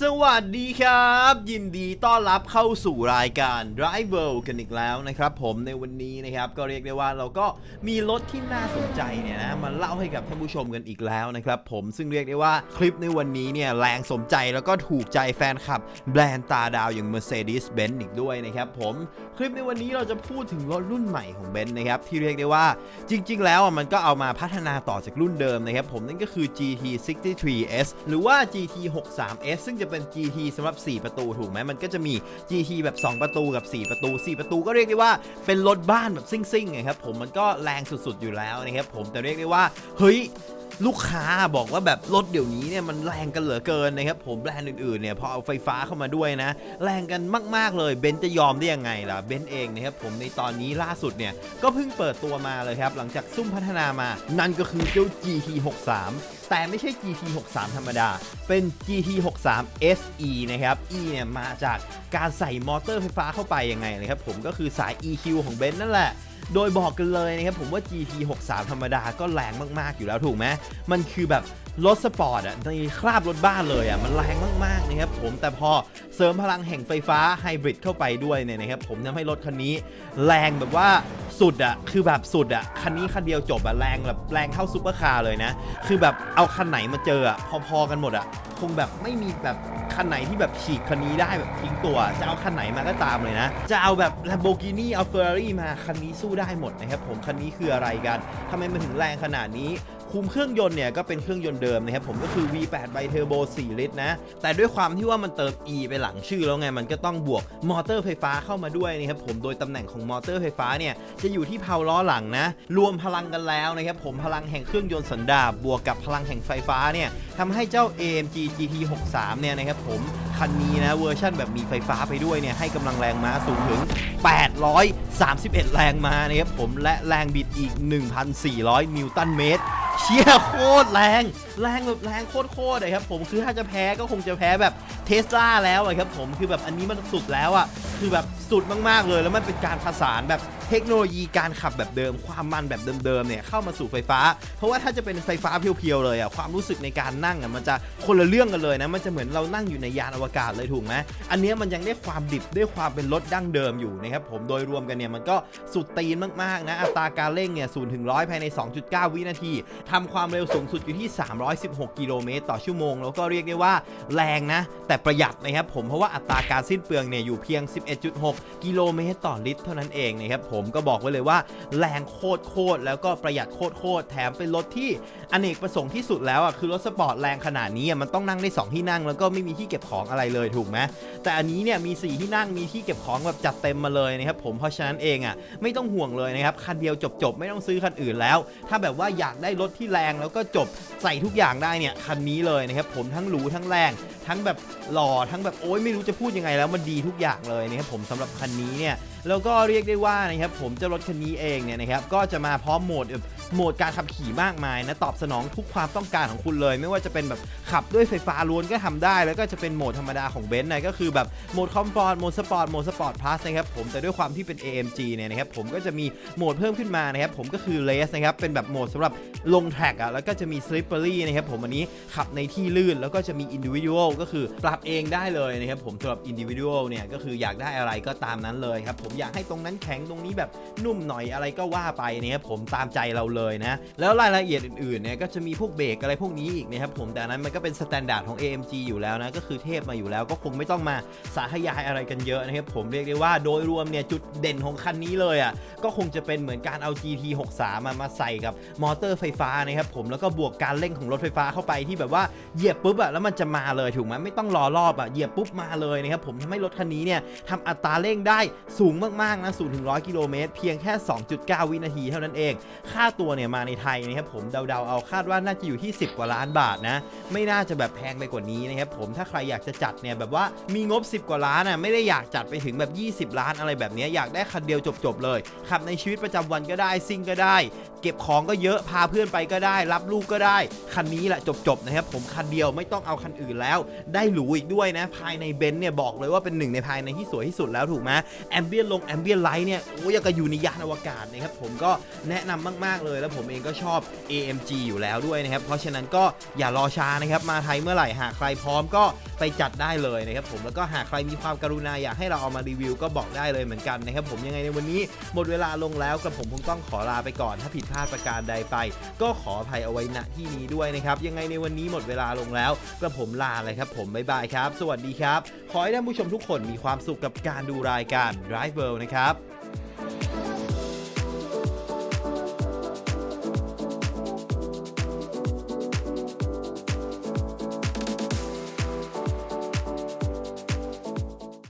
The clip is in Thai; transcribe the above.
สวัสดีครับ ยินดีต้อนรับเข้าสู่รายการ Drive World กันอีกแล้วนะครับ ผมในวันนี้นะครับก็เรียกได้ว่าเราก็มีรถที่น่าสนใจเนี่ยนะมาเล่าให้กับท่านผู้ชมกันอีกแล้วนะครับ ผมซึ่งเรียกได้ว่าคลิปในวันนี้เนี่ยแรงสมใจแล้วก็ถูกใจแฟนคลับ แบรนด์ตาดาวอย่าง Mercedes-Benz อีกด้วยนะครับผมคลิปในวันนี้เราจะพูดถึงรถรุ่นใหม่ของเบนซ์นะครับที่เรียกได้ว่าจริง ๆ แล้วมันก็เอามาพัฒนาต่อจากรุ่นเดิมนะครับผมนั่นก็คือ GT 63S หรือว่า GT 63S ซึ่งจะเป็น GT สำหรับ 4 ประตูถูกไหมมันก็จะมี GT แบบ 2 ประตูกับ 4 ประตู 4 ประตูก็เรียกได้ว่าเป็นรถบ้านแบบซิ่งๆไงครับผมมันก็แรงสุดๆอยู่แล้วนะครับผมแต่เรียกได้ว่าเฮ้ย ลูกค้าบอกว่าแบบรถเดี๋ยวนี้เนี่ยมันแรงกันเหลือเกินนะครับผมแบรนด์อื่นๆเนี่ยพอเอาไฟฟ้าเข้ามาด้วยนะ แรงกันมากๆเลยเบนซ์จะยอมได้ยังไงล่ะเบนซ์เองนะครับผมในตอนนี้ล่าสุดเนี่ยก็เพิ่งเปิดตัวมาเลยครับหลังจากซุ่มพัฒนามา นั่นก็คือเจ้า GT 63 แต่ไม่ใช่ GT 63 ธรรมดา เป็น GT 63 SE นะครับ E เนี่ยมาจากการใส่มอเตอร์ไฟฟ้าเข้าไปยังไงนะครับผมก็คือสาย EQ ของเบนซ์นั่นแหละ โดยบอกกันเลยนะครับผมว่า GT 63ธรรมดาก็แรงมากๆอยู่แล้วถูกไหมมันคือแบบรถสปอร์ตอะในคราบรถบ้านเลยอะมันแรงมากๆนะครับผมแต่พอเสริมพลังแห่งไฟฟ้าไฮบริดเข้าไปด้วยเนี่ยนะครับผมทำให้รถคันนี้ แรงแบบว่าสุดอะคือแบบสุดอะคันนี้คันเดียวจบอะแรงแบบแรงเท่าซุปเปอร์คาร์เลยนะ คือแบบเอาคันไหนมาเจออะพอๆกันหมดอะคงแบบไม่มีแบบคันไหนที่แบบฉีกคันนี้ได้แบบทิ้งตัว จะเอาคันไหนมาก็ตามเลยนะ จะเอาแบบ Lamborghini เอา Ferrari มาคันนี้สู้ได้หมดนะครับผมคันนี้คืออะไรกันทำไมมันถึงแรงขนาดนี้ คุมเครื่องยนต์เนี่ยก็เป็นเครื่องยนต์เดิมนะครับผมก็คือ V8 ไบเทอร์โบ4ลิตรนะ แต่ด้วยความที่ว่ามันเติม E ไปหลังชื่อแล้วไง มันก็ต้องบวกมอเตอร์ไฟฟ้าเข้ามาด้วยนะครับผมโดยตำแหน่งของมอเตอร์ไฟฟ้าเนี่ยจะอยู่ที่เพาล้อหลังนะ รวมพลังกันแล้วนะครับผมพลังแห่งเครื่องยนต์สันดาปบวกกับพลังแห่งไฟฟ้าเนี่ยทำให้เจ้า AMG GT 63เนี่ยนะครับผมคันนี้นะเวอร์ชั่นแบบมีไฟฟ้าไปด้วยเนี่ยให้กำลังแรงม้าสูงถึง 831 แรงม้านะครับผมและแรงบิดอีก 1,400 นิวตันเมตร เชี่ยโคตรแรง แรงแบบแรงโคตรโคตรเลยครับผมคือถ้าจะแพ้ก็คงจะแพ้แบบเทสลาแล้วอะครับผมคือแบบอันนี้มันสุดแล้วอะคือแบบสุดมากๆเลยแล้วมันเป็นการผสานแบบ เทคโนโลยีการขับแบบเดิม ความมันแบบเดิมๆเนี่ยเข้ามาสู่ไฟฟ้า เพราะว่าถ้าจะเป็นไฟฟ้าเพียวๆเลยอะความรู้สึกในการนั่งอะมันจะคนละเรื่องกันเลยนะมันจะเหมือนเรานั่งอยู่ในยานอวกาศเลยถูกไหมอันเนี้ยมันยังได้ความดิบได้ความเป็นรถดั้งเดิมอยู่นะครับผมโดยรวมกันเนี่ยมันก็สุดตีนมากๆนะอัตราการเร่งเนี่ยศูนย์ถึงร้อยภายใน 2.9 วินาทีทำความเร็วสูงสุดอยู่ที่ 316 กิโลเมตรต่อชั่วโมง แล้วก็เรียกได้ว่าแรงนะ แต่ประหยัดนะครับผมเพราะว่าอัตราการสิ้นเปลืองเนี่ยอยู่เพียง 11.6 กิโลเมตรต่อลิตรเท่านั้นเองนะครับผมผมก็บอกไว้เลยว่า แรงโคตรโคตรแล้วก็ประหยัดโคตรโคตรแถมเป็นรถที่อเนกประสงค์ที่สุดแล้วอะคือรถสปอร์ตแรงขนาดนี้มันต้องนั่งได้ 2 ที่นั่ง แล้วก็ไม่มีที่เก็บของอะไรเลยถูกไหมแต่อันนี้เนี่ยมี 4 ที่นั่งมีที่เก็บของแบบจัดเต็มมาเลยนะครับผมเพราะฉะนั้นเองอะไม่ต้องห่วงเลยนะครับคันเดียวจบๆไม่ต้องซื้อคันอื่นแล้ว ถ้าแบบว่าอยากได้รถที่แรงแล้วก็จบใส่ทุกอย่างได้เนี่ยคันนี้เลยนะครับผมทั้งหรูทั้งแรงทั้งแบบหล่อทั้งแบบโอ้ยไม่รู้จะพูดยังไงแล้วมันดีทุกอย่างเลยนะครับผมสำหรับคันนี้เนี่ยแล้วก็เรียกได้ว่านะครับผมเจ้ารถคันนี้เองเนี่ยนะครับก็จะมาพร้อมโหมดแบบ โหมดการขับขี่มากมายนะตอบสนองทุกความต้องการของคุณเลย ไม่ว่าจะเป็นแบบขับด้วยไฟฟ้าล้วนก็ทำได้ แล้วก็จะเป็นโหมดธรรมดาของเบนซ์นะก็คือแบบโหมดคอมฟอร์ตโหมดสปอร์ตโหมดสปอร์ตพลัสนะครับผมแต่ด้วยความที่เป็น AMG เนี่ยนะครับผมก็จะมีโหมดเพิ่มขึ้นมานะครับผมก็คือเลสนะครับเป็นแบบโหมดสำหรับลงแท็กอะแล้วก็จะมี slippery นะครับผมอันนี้ขับในที่ลื่นแล้วก็จะมี individual ก็คือปรับเองได้เลยนะครับผมสำหรับ individual เนี่ยก็คืออยากได้อะไรก็ตามนั้นเลยครับผมอยากให้ตรงนั้นแข็งตรงนี้แบบนุ่มหน่อยอะไรก็ว่าไปนะครับผมตามใจเราเลยนะแล้วรายละเอียดอื่นๆเนี่ยก็จะมีพวกเบรกอะไรพวกนี้อีกนะครับผมแต่นนั้นมันก็เป็นสแตนดาร์ดของ AMG อยู่แล้วนะก็คือเทพมาอยู่แล้วก็คงไม่ต้องมาสาธยายอะไรกันเยอะนะครับผมเรียกได้ว่าโดยรวมเนี่ยจุดเด่นของคันนี้เลยอะก็คงจะเป็นเหมือนการเอา GT 63 มามาใส่กับมอเตอร์ไฟฟ้านะครับผมแล้วก็บวกการเร่งของรถไฟฟ้าเข้าไปที่แบบว่าเหยียบปุ๊บอะแล้วมันจะมาเลยถูกไหมไม่ต้องรอรอบอะเหยียบปุ๊บมาเลยนะครับผมทำให้รถคันนี้เนี่ยทำอัตราเร่งได้สูงมากๆนะ0ถึง100กิโลเมตรเพียงแค่ 2.9 วินาทีเท่านั้นเอง ค่าตัวเนี่ยมาในไทยนะครับผมเดาๆเอาคาดว่าน่าจะอยู่ที่ 10 กว่าล้านบาทนะ ไม่น่าจะแบบแพงไปกว่านี้นะครับผมถ้าใครอยากจะจัดเนี่ยแบบว่ามีงบ 10 กว่าล้านอะไม่ได้อยากจัดไปถึงแบบ 20 ล้านอะไรแบบนี้อยากได้คันเดียวจบๆเลยขับในชีวิตประจำวันก็ได้ซิ่งก็ได้ เก็บของก็เยอะพาเพื่อนไปก็ได้ รับลูกก็ได้ คันนี้แหละจบๆนะครับผมคันเดียวไม่ต้องเอาคันอื่นแล้ว ได้หรูอีกด้วยนะภายในเบนซ์เนี่ยบอกเลยว่าเป็นหนึ่งในภายในที่สวยที่สุดแล้วถูกไหมแอมเบียนลงแอมเบียนไลท์เนี่ยโอ้ยอยากับอยู่ในยานอวกาศนะครับผมก็แนะนำมากๆเลยแล้วผมเองก็ชอบ AMG อยู่แล้วด้วยนะครับ เพราะฉะนั้นก็อย่ารอช้านะครับ มาไทยเมื่อไหร่หากใครพร้อมก็ไปจัดได้เลยนะครับผมแล้วก็หากใครมีความกรุณาอยากให้เราเอามารีวิวก็บอกได้เลยเหมือนกันนะครับผมยังไงในวันนี้หมดเวลาลงแล้วกับผมคงต้องขอลาไปก่อน ถ้าผิดพลาดประการใดไป ก็ขออภัยเอาไว้ณที่นี้ด้วยนะครับยังไงในวันนี้หมดเวลาลงแล้วกับผมลาเลยครับผมบ๊ายบายครับ สวัสดีครับ ขอให้ท่านผู้ชมทุกคนมีความสุขกับการดูรายการ Drive World นะครับ